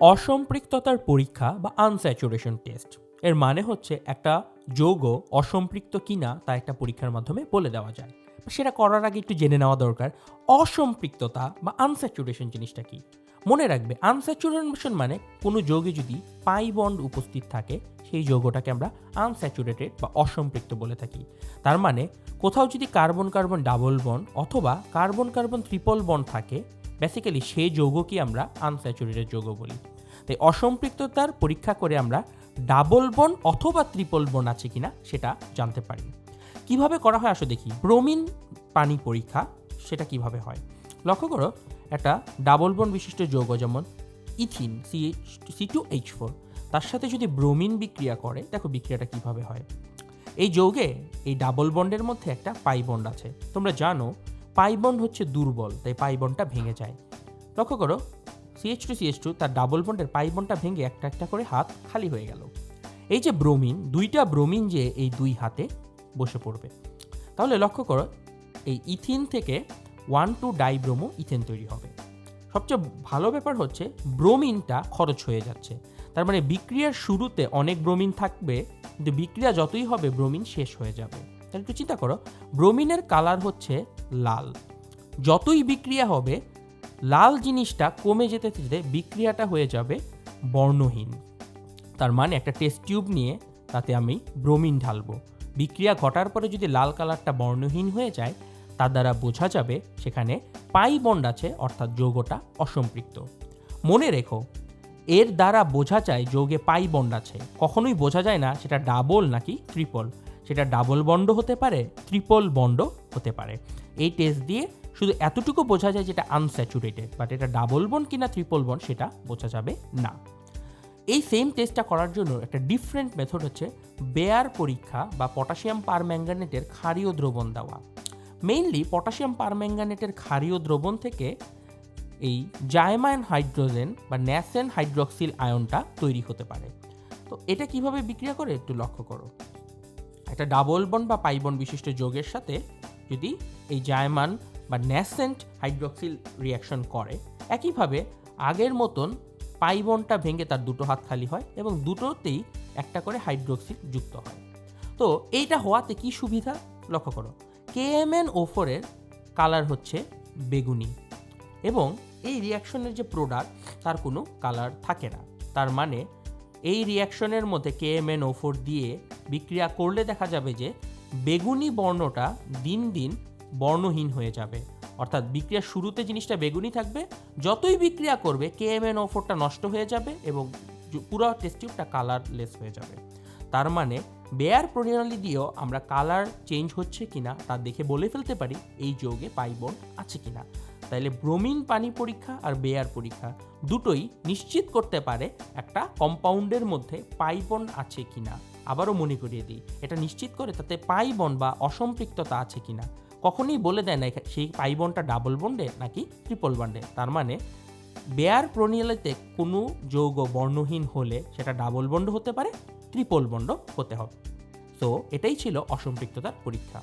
অসম্পৃক্ততার পরীক্ষা বা unsaturation test এর মানে হচ্ছে একটা যৌগ অসম্পৃক্ত কিনা তা একটা পরীক্ষার মাধ্যমে বলে দেওয়া যায়। সেটা করার আগে একটু জেনে নেওয়া দরকার, অসম্পৃক্ততা বা আনস্যাচুরেশন জিনিসটা কি? মনে রাখবে আনস্যাচুরেশন মানে কোনো যৌগে যদি পাই বন্ড উপস্থিত থাকে, সেই যৌগটাকে আমরা আনস্যাচুরেটেড বা অসম্পৃক্ত বলে থাকি। তার মানে কোথাও যদি কার্বন কার্বন ডাবল বন্ড অথবা কার্বন কার্বন ট্রিপল বন্ড থাকে বেসিক্যালি সেই যৌগকে আমরা আনস্যাচুরেটেড যৌগ বলি। তাই অসম্পৃক্ততার পরীক্ষা করে আমরা ডাবল বন অথবা ত্রিপল বন আছে কিনা সেটা জানতে পারি। কীভাবে করা হয় আসো দেখি। ব্রোমিন পানি পরীক্ষা, সেটা কীভাবে হয়? লক্ষ্য করো, একটা ডাবল বন বিশিষ্ট যৌগ যেমন ethene C C two H four তার সাথে যদি ব্রোমিন বিক্রিয়া করে, দেখো বিক্রিয়াটা কীভাবে হয়। এই যৌগে এই ডাবল বন্ডের মধ্যে একটা পাই বন্ড আছে। তোমরা জানো পাই বন্ড হচ্ছে দুর্বল, তাই পাইবনটা ভেঙে যায়। লক্ষ্য করো সিএইচ টু সিএইচ টু তার ডাবল বন্ডের পাইবনটা ভেঙে একটা একটা করে হাত খালি হয়ে গেল। এই যে ব্রোমিন, দুইটা ব্রোমিন যে এই দুই হাতে বসে পড়বে। তাহলে লক্ষ্য করো, এই ইথিন থেকে ওয়ান টু ডাইব্রোমো ইথেন তৈরি হবে। সবচেয়ে ভালো ব্যাপার হচ্ছে ব্রোমিনটা খরচ হয়ে যাচ্ছে। তার মানে বিক্রিয়ার শুরুতে অনেক ব্রোমিন থাকবে, কিন্তু বিক্রিয়া যতই হবে, ব্রোমিন শেষ হয়ে যাবে। তাহলে একটু চিন্তা করো, ব্রোমিনের কালার হচ্ছে লাল। যতই বিক্রিয়া হবে, লাল জিনিসটা কমে যেতে যেতে বিক্রিয়াটা হয়ে যাবে বর্ণহীন। তার মানে একটা টেস্ট টিউব নিয়ে তাতে আমি ব্রোমিন ঢালবো। বিক্রিয়া ঘটার পরে যদি লাল কালারটা বর্ণহীন হয়ে যায়, তার দ্বারা বোঝা যাবে সেখানে পাই বন্ড আছে, অর্থাৎ যৌগটা অসম্পৃক্ত। মনে রেখো, এর দ্বারা বোঝা যায় যৌগে পাই বন্ড আছে। কখনোই বোঝা যায় না সেটা ডাবল নাকি ট্রিপল সেটা ডাবল বন্ড হতে পারে ট্রিপল বন্ড হতে পারে। এই টেস্ট দিয়ে শুধু এতটুকু বোঝা যায় যেটা আনস্যাচুরেটেড বাট এটা ডাবল বন্ড কিনা ট্রিপল বন্ড সেটা বোঝা যাবে না। এই সেম টেস্টটা করার জন্য একটা ডিফারেন্ট মেথড হচ্ছে বেয়ার পরীক্ষা বা পটাশিয়াম পারম্যাঙ্গানেটের ক্ষারীয় দ্রবণ দেওয়া। মেইনলি পটাশিয়াম পারম্যাঙ্গানেটের ক্ষারীয় দ্রবণ থেকে এই জায়মায়ন হাইড্রোজেন বা ন্যাসেন হাইড্রক্সিল আয়নটা তৈরি হতে পারে। তো এটা কীভাবে বিক্রিয়া করে একটু লক্ষ্য করো। একটা ডাবল বন বা পাইবন বিশিষ্ট যোগের সাথে যদি এই জায়মান বা ন্যাসেন্ট হাইড্রক্সিল রিয়াকশন করে, একইভাবে আগের মতন পাইবনটা ভেঙে তার দুটো হাত খালি হয় এবং দুটোতেই একটা করে হাইড্রোক্সিল যুক্ত হয়। তো এইটা হওয়াতে কি সুবিধা? লক্ষ্য করো কেএমএন ও ফোরের কালার হচ্ছে বেগুনি এবং এই রিয়াকশনের যে প্রোডাক্ট তার কোনো কালার থাকে না। তার মানে এই রিয়াকশনের মধ্যে কেএমএন ও ফোর দিয়ে বিক্রিয়া করলে দেখা যাবে যে বেগুনি বর্ণটা দিন দিন বর্ণহীন হয়ে যাবে। অর্থাৎ বিক্রিয়ার শুরুতে জিনিসটা বেগুনি থাকবে, যতই বিক্রিয়া করবে কেএমএন ও ফোরটা নষ্ট হয়ে যাবে এবং পুরো টেস্ট টিউবটা কালারলেস হয়ে যাবে। তার মানে বেয়ার প্রণালী দিয়েও আমরা কালার চেঞ্জ হচ্ছে কিনা তা দেখে বলে ফেলতে পারি এই যৌগে পাইবন আছে কিনা। তাইলে ব্রোমিন পানি পরীক্ষা আর বেয়ার পরীক্ষা দুটোই নিশ্চিত করতে পারে একটা কম্পাউন্ডের মধ্যে পাইবন আছে কিনা। আবারও মনে করিয়ে দিই, এটা নিশ্চিত করে তাতে পাই বন বা অসম্পৃক্ততা আছে কিনা কখনই বলে দেয় না সেই পাই পাইবনটা ডাবল বন্ডে নাকি ট্রিপল বন্ডে। তার মানে বেয়ার প্রণালীতে কোনো যৌগ বর্ণহীন হলে সেটা ডাবল বন্ড হতে পারে, ট্রিপল বন্ড হতে হবে। তো এটাই ছিল অসম্পৃক্ততার পরীক্ষা।